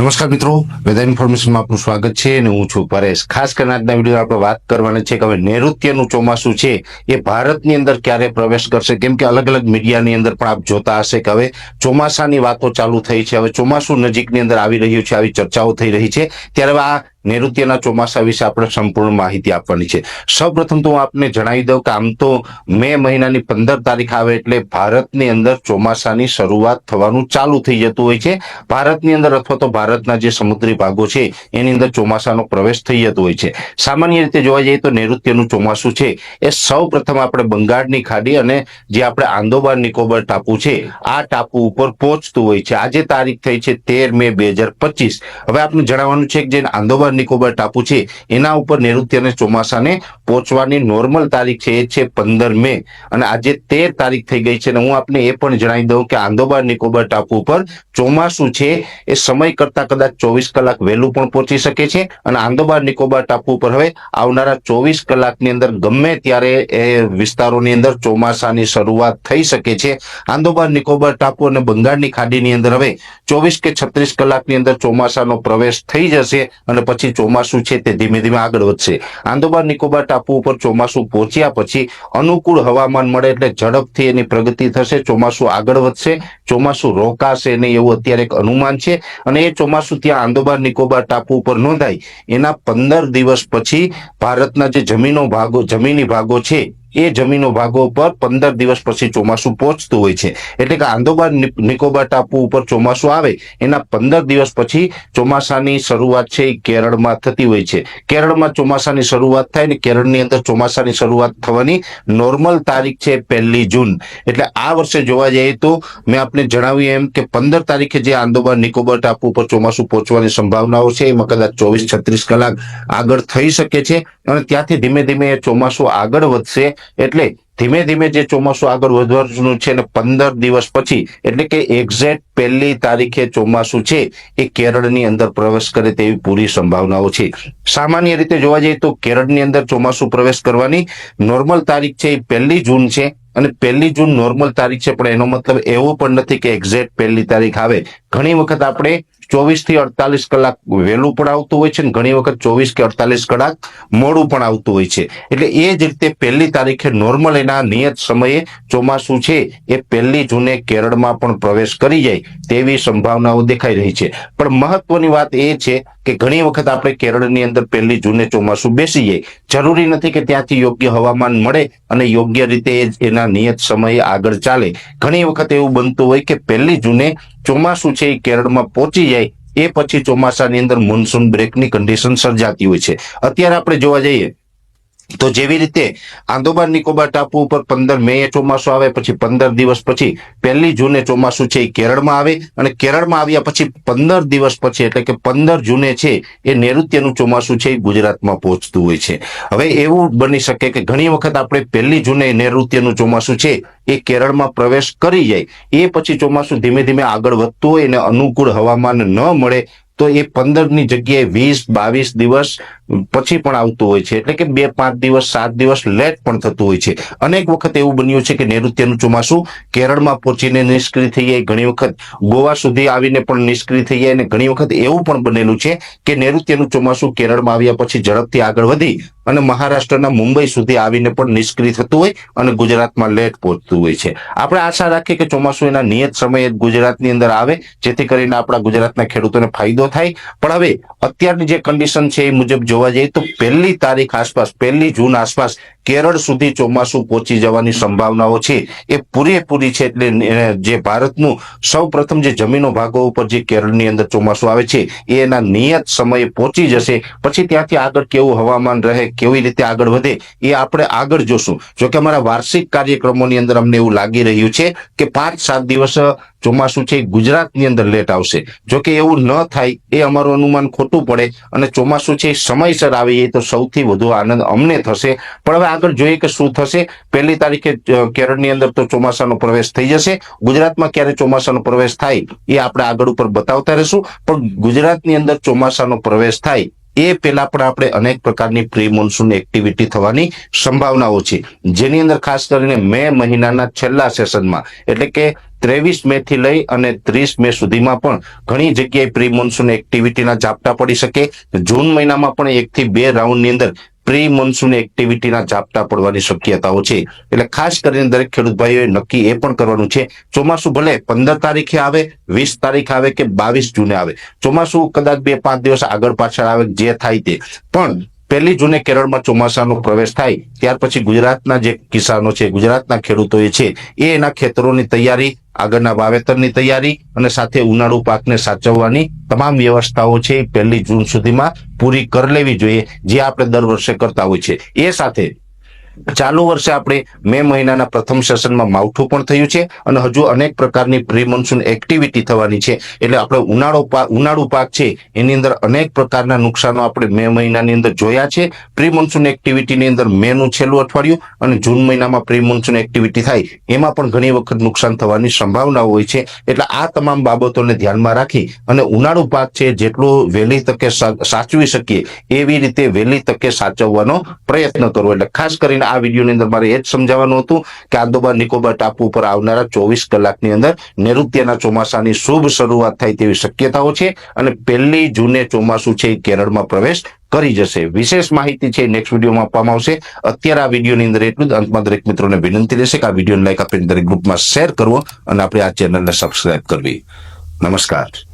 નમસ્કાર મિત્રો, વેધર ઇન્ફોર્મેશનમાં આપનું સ્વાગત છે અને હું છું પરેશ. ખાસ કરીને આજના વીડિયો આપણે વાત કરવાની છે કે હવે નૈઋત્યનું ચોમાસું છે, એ ભારતની અંદર ક્યારે પ્રવેશ કરશે? કેમ કે અલગ અલગ મીડિયાની અંદર પણ આપ જોતા હશે કે હવે ચોમાસાની વાતો ચાલુ થઈ છે. હવે ચોમાસું નજીકની અંદર આવી રહ્યું છે, આવી ચર્ચાઓ થઈ રહી છે. ત્યારે આ નૈઋત્યના ચોમાસા વિશે આપણે સંપૂર્ણ માહિતી આપવાની છે. સૌપ્રથમ તો હું આપને જણાવી દઉં કે આમ તો મે મહિનાની પંદર તારીખ આવે એટલે ભારતની અંદર ચોમાસાની શરૂઆત થવાનું ચાલુ થઈ જતું હોય છે. ભારતની અંદર અથવા તો ભારતના જે સમુદ્રી ભાગો છે, એની અંદર ચોમાસાનો પ્રવેશ થઈ જતો હોય છે. સામાન્ય રીતે જોવા જઈએ તો નૈઋત્યનું ચોમાસું છે. એ સૌ પ્રથમ આપણે બંગાળની ખાડી અને જે આપણે આંદોબાર નિકોબાર ટાપુ છે, આ ટાપુ ઉપર પહોંચતું હોય છે. આજે તારીખ થઈ છે તેર મે બે હવે આપણે જણાવવાનું છે કે જે આંદોબાર નિકોબાર ટાપુ છે. એના ઉપર નૈઋત્યને ચોમાસાને પહોંચવાની નોર્મલ તારીખ છે. એ છે પંદર મે. અને આજે તેર તારીખ થઈ ગઈ છે અને હું આપને એ પણ જણાવી દઉં કે આંદોબાર નિકોબાર ટાપુ ઉપર ચોમાસું છે. એ સમય કરતા કદાચ ચોવીસ કલાક વહેલું પણ પહોંચી શકે છે. અને આંદોબાર નિકોબાર ટાપુ ઉપર હવે આવનારા ચોવીસ કલાકની અંદર ગમે ત્યારે એ વિસ્તારોની અંદર ચોમાસાની શરૂઆત થઈ શકે છે. આંદોબાર નિકોબાર ટાપુ અને બંગાળની ખાડીની અંદર હવે ચોવીસ કે છત્રીસ કલાકની અંદર ચોમાસાનો પ્રવેશ થઈ જશે અને પછી ચોમાસું છે તે ધીમે ધીમે આગળ વધશે. આંદોબાર નિકોબાર ટાપુ ઉપર ચોમાસું પહોંચ્યા પછી અનુકૂળ હવામાન મળે એટલે ઝડપથી એની પ્રગતિ થશે, ચોમાસું આગળ વધશે, ચોમાસું રોકાશે નહીં એવું અત્યારે એક અનુમાન છે. અને એ ચોમાસું ત્યાં આંદોબાર નિકોબાર ટાપુ ઉપર નોંધાય. એના પંદર દિવસ પછી ભારતના જે જમીનો ભાગો, જમીની ભાગો છે એ જમીનો ભાગો ઉપર પંદર દિવસ પછી ચોમાસું પહોંચતું હોય છે. એટલે કે આંદોબાર નિકોબાર ટાપુ ઉપર ચોમાસું આવે, એના પંદર દિવસ પછી ચોમાસાની શરૂઆત છે એ કેરળમાં થતી હોય છે. કેરળમાં ચોમાસાની શરૂઆત થાય ને કેરળની અંદર ચોમાસાની શરૂઆત થવાની નોર્મલ તારીખ છે પહેલી જૂન. એટલે આ વર્ષે જોવા જઈએ તો મેં આપને જણાવ્યું એમ કે પંદર તારીખે જે આંદોબાર નિકોબાર ટાપુ ઉપર ચોમાસું પહોંચવાની સંભાવનાઓ છે, એમાં કદાચ ચોવીસ છત્રીસ કલાક આગળ થઈ શકે છે અને ત્યાંથી ધીમે ધીમે ચોમાસું આગળ વધશે. એટલે ધીમે ધીમે જે ચોમાસું આગળ વધવાનું છે ને પંદર દિવસ પછી, એટલે કે એક્ઝેક્ટ પહેલી તારીખે ચોમાસું છે, એ કેરળની અંદર પ્રવેશ કરે તેવી પૂરી સંભાવનાઓ છે. સામાન્ય રીતે જોવા જઈએ તો કેરળની અંદર ચોમાસું પ્રવેશ કરવાની નોર્મલ તારીખ છે એ પહેલી જૂન છે, અને પહેલી જૂન નોર્મલ તારીખ છે, પણ એનો મતલબ એવો પણ નથી કે એક્ઝેક્ટ પહેલી તારીખ આવે. ઘણી વખત આપણે ચોવીસથી અડતાલીસ કલાક વહેલું પણ આવતું હોય છે અને ઘણી વખત ચોવીસ કે અડતાલીસ કલાક મોડું પણ આવતું હોય છે. એટલે એ જ રીતે પહેલી તારીખે નોર્મલ એના નિયત સમયે ચોમાસું છે એ પહેલી જૂને કેરળમાં પણ પ્રવેશ કરી જાય તેવી સંભાવનાઓ દેખાઈ રહી છે. પણ મહત્વની વાત એ છે કે ઘણી વખત આપણે કેરળની અંદર પહેલી જૂને ચોમાસું બેસી જાય. જરૂરી નથી કે ત્યાંથી યોગ્ય હવામાન મળે અને યોગ્ય રીતે એના નિયત સમયે આગળ ચાલે. ઘણી વખત એવું બનતું હોય કે પહેલી જૂને ચોમાસું છે એ કેરળમાં પહોંચી જાય એ પછી ચોમાસાની અંદર મોન્સૂન બ્રેકની કન્ડિશન સર્જાતી હોય છે. અત્યારે આપણે જોવા જઈએ તો જેવી રીતે આંદોબાર નિકોબાર ટાપુ ઉપર પંદર મે ચોમાસું આવે, પછી પંદર દિવસ પછી પહેલી જૂને ચોમાસું છે એ કેરળમાં આવે અને કેરળમાં આવ્યા પછી પંદર દિવસ પછી, એટલે કે પંદર જૂને છે એ નૈઋત્યનું ચોમાસું છે એ ગુજરાતમાં પહોંચતું હોય છે. હવે એવું બની શકે કે ઘણી વખત આપણે પહેલી જૂને નૈઋત્યનું ચોમાસું છે એ કેરળમાં પ્રવેશ કરી જાય, એ પછી ચોમાસું ધીમે ધીમે આગળ વધતું હોય અને અનુકૂળ હવામાન ન મળે, તો એ પંદરની જગ્યાએ વીસ બાવીસ દિવસ પછી પણ આવતું હોય છે. એટલે કે બે, પાંચ દિવસ, સાત દિવસ લેટ પણ થતું હોય છે. અનેક વખત એવું બન્યું છે કે નૈઋત્યનું ચોમાસું કેરળમાં પહોંચીને નિષ્ક્રિય થઈ જાય. ઘણી વખત ગોવા સુધી આવીને પણ નિષ્ક્રિય થઈ જાય અને ઘણી વખત એવું પણ બનેલું છે કે નૈઋત્યનું ચોમાસું કેરળમાં આવ્યા પછી ઝડપથી આગળ વધી અને મહારાષ્ટ્રના મુંબઈ સુધી આવીને પણ નિષ્ક્રિય થતું હોય અને ગુજરાતમાં લેટ પહોંચતું હોય છે. આપણે આશા રાખીએ કે ચોમાસું એના નિયત સમયે ગુજરાતની અંદર આવે, જેથી કરીને આપણા ગુજરાતના ખેડૂતોને ફાયદો થાય. પણ હવે અત્યારની જે કન્ડિશન છે એ મુજબ જોવા જઈએ તો પહેલી તારીખ આસપાસ પહેલી જૂન આસપાસ કેરળ સુધી ચોમાસું પહોંચી જવાની સંભાવનાઓ છે. એ પૂરેપૂરી છે એટલે જે ભારતનું સૌ પ્રથમ જે જમીનો ભાગો ઉપર જે કેરળની અંદર ચોમાસું આવે છે, એ એના નિયત સમયે પહોંચી જશે. પછી ત્યાંથી આગળ કેવું હવામાન રહે, કેવી રીતે આગળ વધે, એ આપણે આગળ જોશું. જોકે અમારા વાર્ષિક કાર્યક્રમોની અંદર અમને એવું લાગી રહ્યું છે કે પાંચ સાત દિવસ ચોમાસું છે, ગુજરાતની અંદર લેટ આવશે. જો કે એવું ન થાય, એ અમારું અનુમાન ખોટું પડે અને ચોમાસું છે સમયસર આવી જાય તો સૌથી વધુ આનંદ અમને થશે. પણ હવે આગળ જોઈએ કે શું થશે. પહેલી તારીખે કેરળની અંદર તો ચોમાસાનો પ્રવેશ થઈ જશે. ગુજરાતમાં ક્યારે ચોમાસાનો પ્રવેશ થાય એ આપણે આગળ ઉપર બતાવતા રહેશું. પણ ગુજરાતની અંદર ચોમાસાનો પ્રવેશ થાય એ પહેલા પણ આપણે અનેક પ્રકારની પ્રી મોન્સૂન એક્ટિવિટી થવાની સંભાવનાઓ છે. જેની અંદર ખાસ કરીને મે મહિનાના છેલ્લા સેશનમાં, એટલે કે ત્રેવીસ મે થી લઈ અને ત્રીસ મે સુધીમાં પણ ઘણી જગ્યાએ પ્રી મોન્સૂન એક્ટિવિટીના ઝાપટા પડી શકે. જૂન મહિનામાં પણ એક થી બે રાઉન્ડની અંદર પ્રી મોન્સૂન એક્ટિવિટીના ઝાપટા પડવાની શક્યતાઓ છે. એટલે ખાસ કરીને દરેક ખેડૂત ભાઈઓએ નક્કી એ પણ કરવાનું છે. ચોમાસું ભલે પંદર તારીખે આવે, વીસ તારીખે આવે કે બાવીસ જૂને આવે. ચોમાસું કદાચ બે પાંચ દિવસ આગળ પાછળ આવે, જે થાય તે. પણ પહેલી જૂને કેરળમાં ચોમાસાનો પ્રવેશ થાય, ત્યાર પછી ગુજરાતના જે કિસાનો છે, ગુજરાતના ખેડૂતો છે, એ એના ખેતરોની તૈયારી, આગળના વાવેતરની તૈયારી અને સાથે ઉનાળુ પાકને સાચવવાની તમામ વ્યવસ્થાઓ છે એ પહેલી જૂન સુધીમાં પૂરી કરી લેવી જોઈએ, જે આપણે દર વર્ષે કરતા હોય છે. એ સાથે ચાલુ વર્ષે આપણે મે મહિનાના પ્રથમ સેશનમાં માવઠું પણ થયું છે અને હજુ અનેક પ્રકારની પ્રી મોન્સૂન એક્ટિવિટી થવાની છે. એટલે આપણે ઉનાળો ઉનાળુ પાક છે, એની અંદર અનેક પ્રકારના નુકસાનો આપણે મે મહિનાની અંદર જોયા છે. પ્રી મોન્સૂન એક્ટિવિટીની અંદર મેનું છેલ્લું અઠવાડિયું અને જૂન મહિનામાં પ્રી મોન્સૂન એક્ટિવિટી થાય. એમાં પણ ઘણી વખત નુકસાન થવાની સંભાવના હોય છે. એટલે આ તમામ બાબતોને ધ્યાનમાં રાખી અને ઉનાળુ પાક છે, જેટલું વહેલી તકે સાચવી શકીએ એવી રીતે વહેલી તકે સાચવવાનો પ્રયત્ન કરવો. એટલે ખાસ કરીને આ વિડીયોની અંદર મારે એ જ સમજાવવાનું હતું કે આંદોબાર નિકોબાર ટાપુ ઉપર આવનારા ચોવીસ કલાકની અંદર નૈઋત્યના ચોમાસાની શુભ શરૂઆત થાય તેવી શક્યતાઓ છે અને પહેલી જૂને ચોમાસું છે એ કેરળમાં પ્રવેશ કરી જશે. વિશેષ માહિતી છે નેક્સ્ટ વિડીયોમાં આપવામાં આવશે. અત્યારે આ વિડીયોની અંદર એટલું જ. અંતમાં દરેક મિત્રોને વિનંતી રહેશે કે આ વિડીયોને લાઈક આપીને દરેક ગ્રુપમાં શેર કરવો અને આપણે આ ચેનલને સબસ્ક્રાઈબ કરવી. નમસ્કાર.